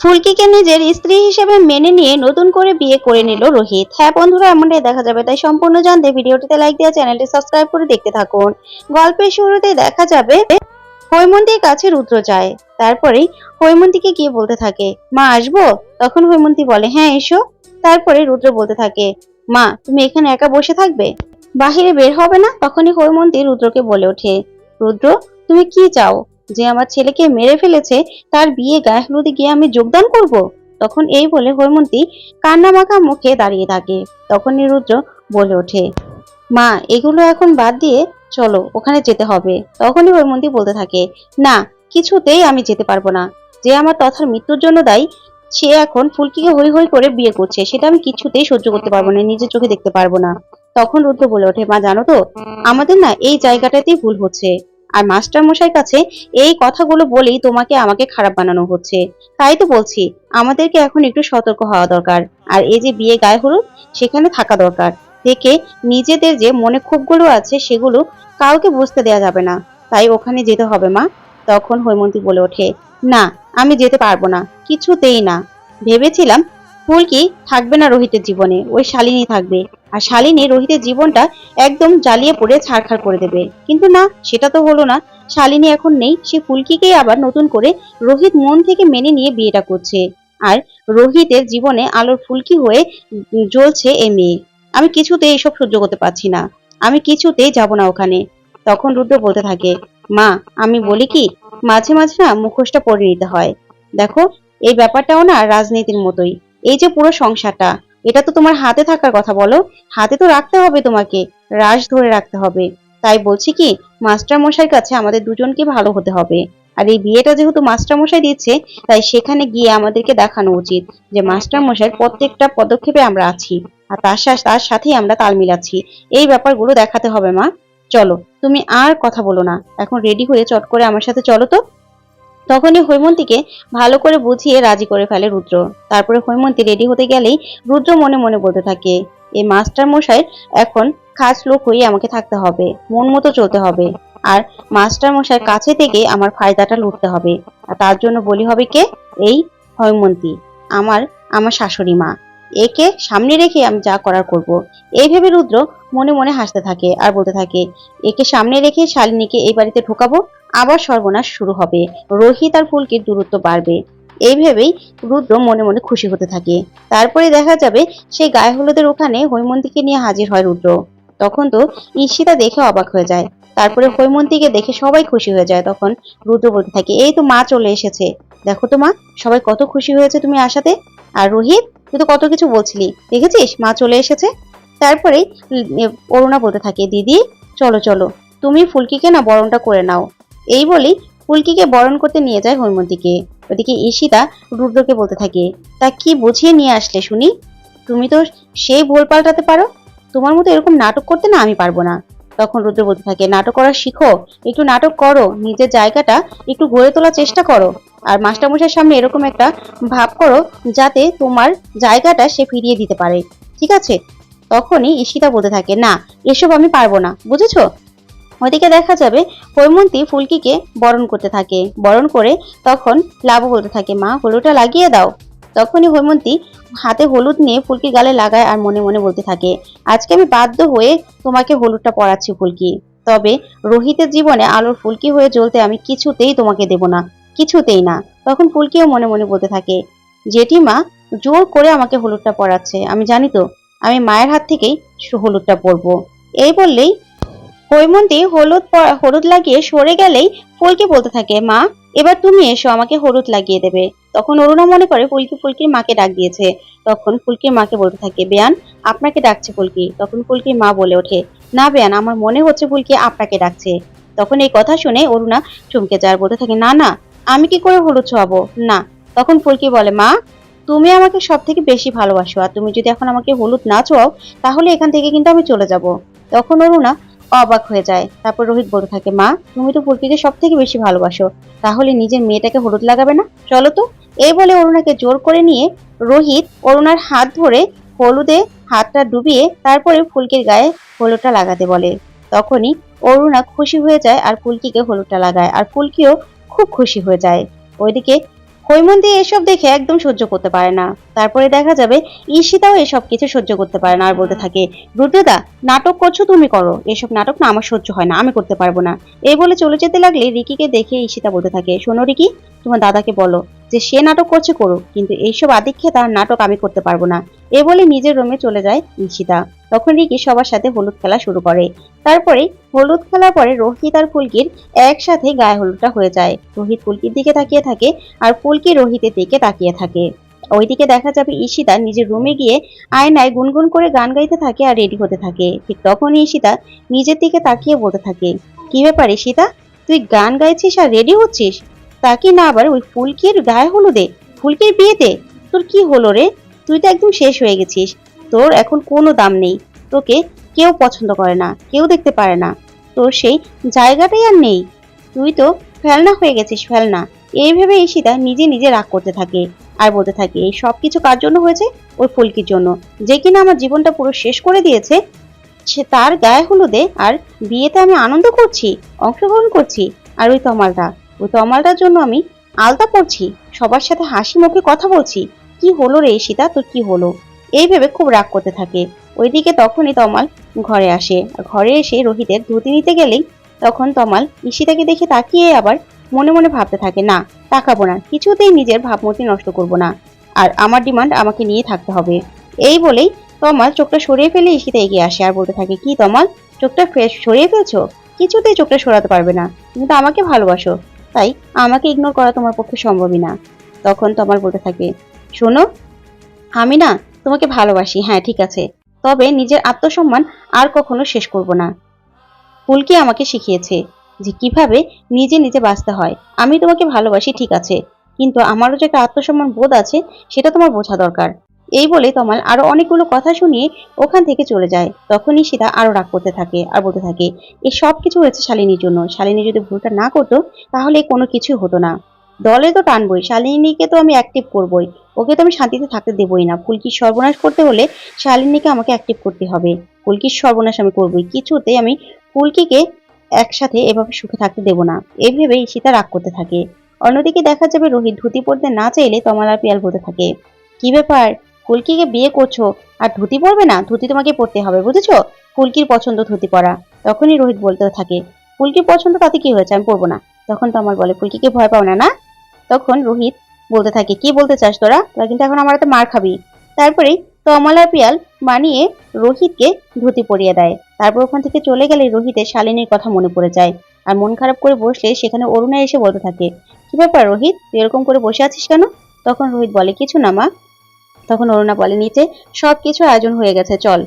ফুলকিকে নিজের স্ত্রী হিসেবে মেনে নিয়ে নতুন করে বিয়ে করে নিল রোহিত। হ্যাঁ বন্ধুরা, এমনটাই দেখা যাবে। তাই সম্পূর্ণ জানতে ভিডিওটিতে লাইক দিয়ে চ্যানেলটি সাবস্ক্রাইব করে দেখতে থাকুন। গল্পের শুরুতে দেখা যাবে হৈমন্তীর কাছে রুদ্র যায়। তারপরেই হৈমন্তীকে গিয়ে বলতে থাকে, মা, আসব? তখন হৈমন্তী বলে হ্যাঁ এসো। তারপরে রুদ্র বলতে থাকে, মা, তুমি এখানে একা বসে থাকবে? বাহিরে বের হবে না? তখনই হৈমন্তী রুদ্রকে বলে ওঠে, রুদ্র, তুমি কি চাও? যে আমার ছেলেকে মেরে ফেলেছে, তার বিয়ে গায়ে হলুদে গিয়ে আমি যোগদান করব? তখন এই বলে হৈমন্তী কান্না মাখা মুখে দাঁড়িয়ে থাকে। তখনই রুদ্র বলে ওঠে, মা, এগুলো এখন বাদ দিয়ে চলো, ওখানে যেতে হবে। তখনই হৈমন্তী বলতে থাকে, না, কিছুতেই আমি যেতে পারব না। যে আমার তথার মৃত্যুর জন্য দায়ী, সে এখন ফুলকিকে হই হই করে বিয়ে করছে। সেটা আমি কিছুতেই সহ্য করতে পারব না, নিজের চোখে দেখতে পারব না। তখন রুদ্র বলে ওঠে, মা, জানো তো, আমাদের না এই জায়গাটাতেই ভুল হচ্ছে। আর মাস্টার মশাই কাছে এই কথাগুলো বলেই তোমাকে আমাকে খারাপ বানানো হচ্ছে। তাই তো বলছি, আমাদেরকে এখন একটু সতর্ক হওয়া দরকার। আর এই যে বিয়ে গায়ে হলুদ, সেখানে থাকা দরকার। থেকে নিজেদের যে মনে ক্ষোভগুলো আছে সেগুলো কাউকে বুঝতে দেয়া যাবে না। তাই ওখানে যেতে হবে, মা। তখন হৈমন্তী বলে ওঠে, না, আমি যেতে পারব না, কিছুতেই না। ভেবেছিলাম ফুলকি থাকবে না রোহিতের জীবনে? ওই শালিনী থাকবে। আর শালিনী রোহিতের জীবনটা একদম জ্বালিয়ে পড়ে ছাড়খাড় করে দেবে। কিন্তু না, সেটা তো হলো না। শালিনী এখন নেই, সে ফুলকিকেই আবার নতুন করে রোহিত মন থেকে মেনে নিয়ে বিয়েটা করছে। আর রোহিতের জীবনে আলোর ফুলকি হয়ে জ্বলছে এ মেয়ে। আমি কিছুতেই এসব সহ্য করতে পারছি না। আমি কিছুতেই যাব না ওখানে। তখন রুদ্র বলতে থাকে, মা, আমি বলি কি, মাঝে মাঝে না মুখোশটা পরে নিতে হয়। দেখো, এই ব্যাপারটাও না রাজনীতির মতোই। এই যে পুরো সংসারটা, এটা তো তোমার হাতে থাকার কথা বলো। হাতে তো রাখতে হবে তোমাকে, রাশ ধরে রাখতে হবে। তাই বলছি কি মাস্টার মশাইয়ের কাছে আমাদের দুজনকে ভালো হতে হবে। আর এই বিয়েটা যেহেতু মাস্টার মশাই দিচ্ছে তাই সেখানে গিয়ে আমাদেরকে দেখানো উচিত যে মাস্টার মশাইয়ের প্রত্যেকটা পদক্ষেপে আমরা আছি, আর তার সাথে, তার সাথেই আমরা তাল মিলাচ্ছি। এই ব্যাপারগুলো দেখাতে হবে মা। চলো, তুমি আর কথা বলো না। এখন রেডি হয়ে চট করে আমার সাথে চলো তো। তখনই হৈমন্তীকে ভালো করে বুঝিয়ে রাজি করে ফেলে রুদ্র। তারপরে হৈমন্তী রেডি হতে গেলেই রুদ্র মনে মনে বলতে থাকে এই মাস্টার মশাই, এখন খাস লোক হয়ে আমাকে থাকতে হবে, মন মতো চলতে হবে। আর মাস্টার মশাই কাছে থেকে আমার ফায়দাটা লুটতে হবে। আর তার জন্য বলি হবে কে? এই হৈমন্তী, আমার আমার শাশুড়ি মা। একে সামনে রেখে আমি যা করার করব। এই ভেবে রুদ্র মনে মনে হাসতে থাকে আর বলতে থাকে, একে সামনে রেখে শালিনীকে এই বাড়িতে ঢোকাবো, আবার সর্বনাশ শুরু হবে। রোহিত আর ফুলকির দূরত্ব বাড়বে। এই ভেবেই রুদ্র মনে মনে খুশি হতে থাকে। তারপরে দেখা যাবে সেই গায়ে হলুদের ওখানে হৈমন্তীকে নিয়ে হাজির হয় রুদ্র। তখন তো ঈশিতা দেখে অবাক হয়ে যায়। তারপরে হৈমন্তীকে দেখে সবাই খুশি হয়ে যায়। তখন রুদ্র বলতে থাকে, এই তো মা চলে এসেছে। দেখো তো মা, সবাই কত খুশি হয়েছে তুমি আসাতে। আর রোহিত, তুই তো কত কিছু বলছিলি। দেখেছিস মা চলে এসেছে? তারপরে অরুণা বলতে থাকে, দিদি, চলো চলো। তুমি ফুলকিকে না বরণটা করে নাও। এই বলেই ফুলকিকে বরণ করতে নিয়ে যায় হৈমন্তীকে। ওদিকে ঈশিতা রুদ্রকে বলতে থাকে, তা কি বুঝিয়ে নিয়ে আসলে শুনি? তুমি তো সেই ভোল পাল্টাতে পারো। তোমার মতো এরকম নাটক করতে না আমি পারব না। তখন রুদ্র বলতে থাকে, নাটক করা শিখো। একটু নাটক করো। নিজের জায়গাটা একটু গড়ে তোলার চেষ্টা করো। আর মাস্টারমশাইয়ের সামনে এরকম একটা ভাব করো, যাতে তোমার জায়গাটা সে ফিরিয়ে দিতে পারে। ঠিক আছে? তখনই ঈশিতা বলতে থাকে, না, এসব আমি পারব না, বুঝেছ? ওদিকে দেখা যাবে হৈমন্তী ফুলকিকে বরণ করতে থাকে। বরণ করে তখন লাভু বলতে থাকে, মা, হলুদটা লাগিয়ে দাও। তখনই হৈমন্তী হাতে হলুদ নিয়ে ফুলকি গালে লাগায় আর মনে মনে বলতে থাকে, আজকে আমি বাধ্য হয়ে তোমাকে হলুদটা পরাচ্ছি ফুলকি। তবে রোহিতের জীবনে আলোর ফুলকি হয়ে জ্বলতে আমি কিছুতেই তোমাকে দেব না, কিছুতেই না। তখন ফুলকিও মনে মনে বলতে থাকে, জেঠিমা জোর করে আমাকে হলুদটা পরাচ্ছে, আমি জানি তো। আমি মায়ের হাত থেকেই হলুদটা পরবো। এই বললেই হৈমন্তী হলুদ হলুদ লাগিয়ে সরে গেলেই ফুলকি বলতে থাকে, মা, এবার তুমি এসো, আমাকে হলুদ লাগিয়ে দেবে। তখন অরুণা মনে করে ফুলকি ফুলকির মাকে ডাক দিয়েছে। তখন ফুলকির মাকে বলতে থাকে, বেয়ান, আপনাকে ডাকছে ফুলকি। তখন ফুলকির মা বলে ওঠে, না বেয়ান, আমার মনে হচ্ছে ফুলকি আপনাকে ডাকছে। তখন এই কথা শুনে অরুণা চমকে যায় বলতে থাকে, না না, আমি কি করে হলুদ ছোয়াবো? না। তখন ফুলকি বলে, মা তুমি আমাকে সব থেকে বেশি ভালোবাসো আর তুমি যদি এখন আমাকে হলুদ না চোয়াও তাহলে এখান থেকে কিন্তু আমি চলে যাব। তখন অরুণা অবাক হয়ে যায়। তারপর রোহিত বলতে থাকে, মা, তুমি তো ফুলকিকে সব থেকে বেশি ভালোবাসো। তাহলে নিজের মেয়েটাকে হলুদ লাগাবে না? চলো তো। এই বলে অরুণাকে জোর করে নিয়ে রোহিত অরুণার হাত ধরে হলুদে হাতটা ডুবিয়ে তারপরে ফুলকির গায়ে হলুদটা লাগাতে বলে। তখনই অরুণা খুশি হয়ে যায় আর ফুলকিকে হলুদটা লাগায়। আর ফুলকিও খুব খুশি হয়ে যায়। ওইদিকে হৈমন্তী এসব দেখে একদম সহ্য করতে পারে না। তারপরে দেখা যাবে ঈশিতাও এসব কিছু সহ্য করতে পারে না আর বলতে থাকে, রুদ্রদা, নাটক করছ তুমি করো। এসব নাটক না আমার সহ্য হয় না, আমি করতে পারব না। এই বলে চলে যেতে লাগলে রিকিকে দেখে ঈশিতা বলতে থাকে, শোনো রিকি, তোমার দাদাকে বলো যে সে নাটক করছে করুক, কিন্তু এইসব আদিক্ষে তার নাটক আমি করতে পারব না। এ বলে নিজের রুমে চলে যায় ঈশিতা তখন রিকি সবার সাথে হলুদ খেলা শুরু করে। তারপরে হলুদ খেলার পরে রোহিত আর ফুলকির একসাথে গায়ে হলুদটা হয়ে যায়। রোহিত ফুলকির দিকে তাকিয়ে থাকে আর ফুলকি রোহিতের দিকে তাকিয়ে থাকে। ওইদিকে দেখা যাবে ঈশিতা নিজের রুমে গিয়ে আয়নায় গুনগুন করে গান গাইতে থাকে আর রেডি হতে থাকে। ঠিক তখনই ঈশিতা নিজের দিকে তাকিয়ে বলতে থাকে, কি ব্যাপার ঈশিতা? তুই গান গাইছিস আর রেডি হচ্ছিস? তাকে না আবার ওই ফুলকির গায়ে হলুদে ফুলকির বিয়েতে? তোর কি হলো রে? তুই তো একদম শেষ হয়ে গেছিস। তোর এখন কোনো দাম নেই। তোকে কেউ পছন্দ করে না, কেউ দেখতে পারে না। তোর সেই জায়গাটাই আর নেই। তুই তো ফেলনা হয়ে গেছিস, ফেলনা। এইভাবে ঈশিতা নিজে নিজে রাগ করতে থাকে আর বলতে থাকে, এই সব কিছু কার জন্য হয়েছে? ওই ফুলকির জন্য। যে কিনা আমার জীবনটা পুরো শেষ করে দিয়েছে, সে তার গায়ে হলুদে আর বিয়েতে আমি আনন্দ করছি, অংশগ্রহণ করছি। আর ওই তমালটা, ওই তমালটার জন্য আমি আলতা পড়ছি, সবার সাথে হাসি মুখে কথা বলছি। কি হলো রে সীতা তোর কি হলো? এই ভেবে খুব রাগ করতে থাকে। ওইদিকে তখনই তমাল ঘরে আসে। ঘরে এসে রোহিতের ধুতি নিতে গেলেই তখন তমাল ঈশিতাকে দেখে তাকিয়ে আবার মনে মনে ভাবতে থাকে, না, তাকাবো না, কিছুতেই নিজের ভাবমূর্তি নষ্ট করব না। আর আমার ডিমান্ড আমাকে নিয়ে থাকতে হবে। এই বলেই তমাল চোখটা সরিয়ে ফেলে ঈশিতা এগিয়ে আসে আর বলতে থাকে, কি তমাল, চোখটা ফ্রেশ সরিয়ে ফেলছো? কিছুতেই চোখটা সরাতে পারবে না। তুমি তো আমাকে ভালোবাসো, তাই আমাকে ইগনোর করা তোমার পক্ষে সম্ভবই না। তখন তমাল বলতে থাকে, শোনো, আমি না তোমাকে ভালোবাসি হ্যাঁ ঠিক আছে। তবে নিজের আত্মসম্মান আর কখনো শেষ করব না। ফুলকি আমাকে শিখিয়েছে যে কীভাবে নিজে নিজে বাঁচতে হয়। আমি তোমাকে ভালোবাসি, ঠিক আছে, কিন্তু আমারও যে একটা আত্মসম্মান বোধ আছে, সেটা তোমার বোঝা দরকার। এই বলে তমাল আরও অনেকগুলো কথা শুনিয়ে ওখান থেকে চলে যায়। তখনই সীতা আরও রাগ করতে থাকে আর বলতে থাকে এই সব কিছু হয়েছে শালিনীর জন্য। শালিনী যদি ভুলটা না করতো, তাহলে কোনো কিছুই হতো না। দলে তো টানবই, শালিনীকে তো আমি অ্যাক্টিভ করবই। ওকে তো আমি শান্তিতে থাকতে দেবই না। ফুলকির সর্বনাশ করতে হলে শালিনীকে আমাকে অ্যাক্টিভ করতে হবে। ফুলকির সর্বনাশ আমি করবই। কিছুতেই আমি ফুলকিকে একসাথে এভাবে সুখে থাকতে দেব না। এই সীতা রাগ করতে থাকে। অন্যদিকে দেখা যাবে রোহিত ধুতি পরতে না চাইলে তমাল আর পিয়াল বলতে থাকে। কি ব্যাপার? ফুলকিকে বিয়ে করছ? আর ধুতি পরবে না? ধুতি তোমাকে পরতে হবে, বুঝেছ? ফুলকির পছন্দ ধুতি পরা। তখনই রোহিত বলতে থাকে ফুলকির পছন্দ তাতে কি হয়েছে? আমি পরবো না। তখন তমাল বলে ফুলকিকে ভয় পাও না না? তখন রোহিত বলতে থাকে, কি বলতে চাস তোরা? তোরা কিন্তু এখন আমার হাতে মার খাবি। তারপরেই আর পিয়াল মানিয়ে রোহিতকে ধুতি পরিয়ে দেয়। তারপর ওখান থেকে চলে গেলে রোহিতের শালিনীর কথা মনে পড়ে যায়। আর মন খারাপ করে বসলে সেখানে অরুণা এসে বলতে থাকে, কি ব্যাপার রোহিত, তুই এরকম করে বসে আছিস কেন? তখন রোহিত বলে, কিছু না মা। তখন অরুণা বলে, নিচে সব কিছু আয়োজন হয়ে গেছে, চল।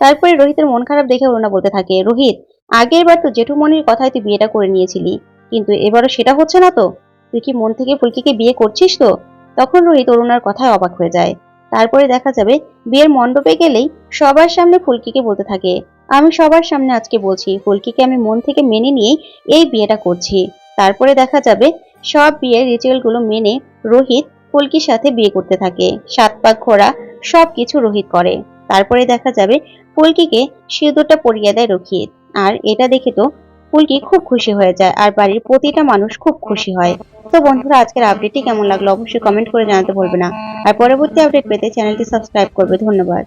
তারপরে রোহিতের মন খারাপ দেখে অরুণা বলতে থাকে, রোহিত, আগের বার তো জেঠুমনির কথায় তুই বিয়েটা করে নিয়েছিলি, কিন্তু এবারও সেটা হচ্ছে না তো? তুই কি মন থেকে ফুলকিকে বিয়ে করছিস তো? তখন রোহিত অরুণার কথায় অবাক হয়ে যায়। তারপরে দেখা যাবে, বিয়ের মণ্ডপে গেলেই সবার সামনে ফুলকিকে বলতে থাকে। আমি সবার সামনে আজকে বলছি, ফুলকিকে আমি মন থেকে মেনে নিয়েই এই বিয়েটা করছি। তারপরে দেখা যাবে, সব বিয়ের রিচুয়ালগুলো মেনে রোহিত ফুলকির সাথে বিয়ে করতে থাকে। সাত পাক ঘোড়া সব কিছু রোহিত করে। তারপরে দেখা যাবে, ফুলকিকে সিঁদুরটা পরিয়ে দেয় রোহিত। আর এটা দেখে তো ফুলকি খুব খুশি হয়ে যায় আর বাড়ির প্রতিটা মানুষ খুব খুশি হয়। তো বন্ধুরা, আজকের আপডেটটি কেমন লাগল অবশ্যই কমেন্ট করে জানাতে ভুলবে না। আর পরবর্তী আপডেট পেতে চ্যানেলটি সাবস্ক্রাইব করবে। ধন্যবাদ।